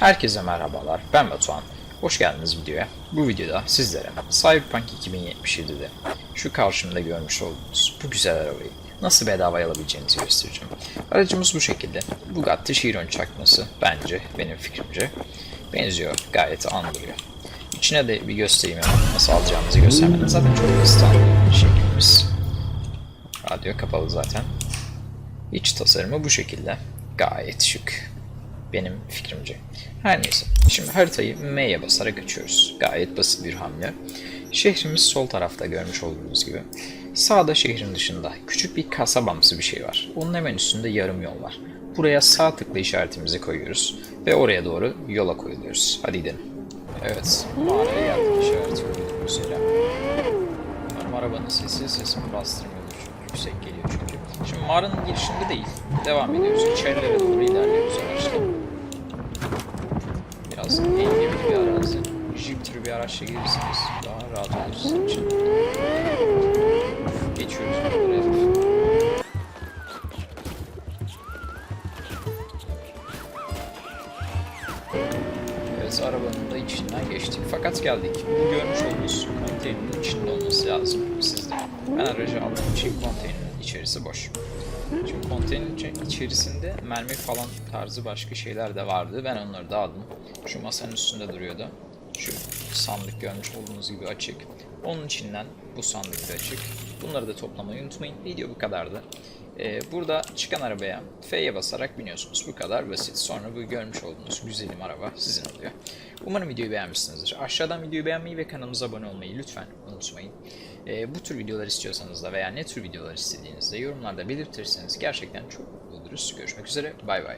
Herkese merhabalar, ben Batuhan. Hoş geldiniz videoya. Bu videoda sizlere Cyberpunk 2077'de şu karşımda görmüş olduğunuz bu güzel arabayı nasıl bedavaya alabileceğinizi göstereceğim. Aracımız bu şekilde. Bugatti Chiron çakması bence, benim fikrimce benziyor, gayet andırıyor. İçine de bir göstereyim nasıl alacağımızı göstermeden zaten çok basit şeklimiz. Radyo kapalı zaten. İç tasarımı bu şekilde. Gayet şık. Benim fikrimce. Her neyse. Şimdi haritayı M'ye basarak açıyoruz. Gayet basit bir hamle. Şehrimiz sol tarafta görmüş olduğunuz gibi. Sağda şehrin dışında küçük bir kasabamsı bir şey var. Onun hemen üstünde yarım yol var. Buraya sağ tıkla işaretimizi koyuyoruz ve oraya doğru yola koyuluyoruz. Hadi gidelim. Evet, mağaraya geldik işareti koyduk üzere. Umarım arabanın sesi sesimi bastırmıyordur. Çok yüksek geliyor çünkü. Şimdi mağaranın girişinde değil. Devam ediyoruz. İçerilere doğru ilerliyoruz araçla. Türü bir araçla gelirseniz daha rahat olur sizin için. Geçiyoruz. Evet arabanın da içinden geçtik. Fakat geldik. Bu görmüş olduğunuz konteynerin içinde olması lazım sizde. Ben aracı aldığım için konteynerin içerisi boş. Şimdi konteynerin içerisinde mermi falan tarzı başka şeyler de vardı. Ben onları da aldım. Şu masanın üstünde duruyordu. Şu sandık görmüş olduğunuz gibi açık. Onun içinden bu sandık da açık. Bunları da toplamayı unutmayın. Video bu kadardı. Ee, burada çıkan arabaya F'ye basarak biniyorsunuz. Bu kadar basit. Sonra bu görmüş olduğunuz güzelim araba sizin oluyor. Umarım videoyu beğenmişsinizdir. Aşağıdan videoyu beğenmeyi ve kanalımıza abone olmayı lütfen unutmayın. Ee, bu tür videolar istiyorsanız da veya ne tür videolar istediğinizde yorumlarda belirtirseniz gerçekten çok mutlu oluruz. Görüşmek üzere. Bay bay.